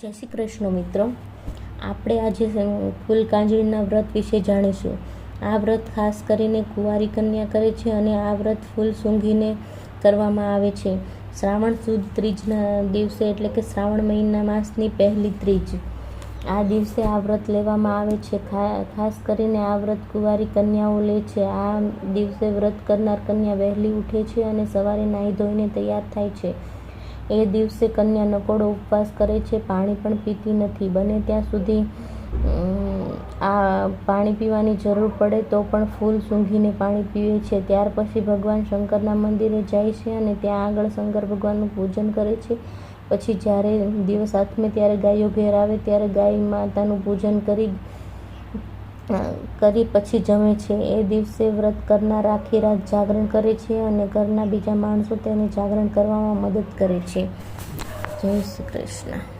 જય શ્રી કૃષ્ણ મિત્રો. આપણે આજે ફૂલ કાંજળીના વ્રત વિશે જાણીશું. આ વ્રત ખાસ કરીને કુંવારી કન્યા કરે છે અને આ વ્રત ફૂલ સૂંઘીને કરવામાં આવે છે. શ્રાવણ સુદ ત્રીજના દિવસે એટલે કે શ્રાવણ મહિના માસની પહેલી ત્રીજ. આ દિવસે આ વ્રત લેવામાં આવે છે. ખાસ કરીને આ વ્રત કુંવારી કન્યાઓ લે છે. આ દિવસે વ્રત કરનાર કન્યા વહેલી ઉઠે છે અને સવારે નાહી ધોઈને તૈયાર થાય છે. એ દિવસે કન્યા નકોડો ઉપવાસ કરે છે, પાણી પણ પીતી નથી. બને ત્યાં સુધી આ પાણી પીવાની જરૂર પડે તો પણ ફૂલ સૂંઘીને પાણી પીવે છે. ત્યાર પછી ભગવાન શંકરના મંદિરે જાય છે અને ત્યાં આગળ શંકર ભગવાનનું પૂજન કરે છે. પછી જ્યારે દિવસ આથમે ત્યારે ગાયો ઘેર આવે, ત્યારે ગાય માતાનું પૂજન કરી કરી પછી જમે છે. એ દિવસે વ્રત કરનાર આખી રાત જાગરણ કરે છે અને ઘરના બીજા માણસો તેને જાગરણ કરવામાં મદદ કરે છે. જય શ્રી કૃષ્ણ.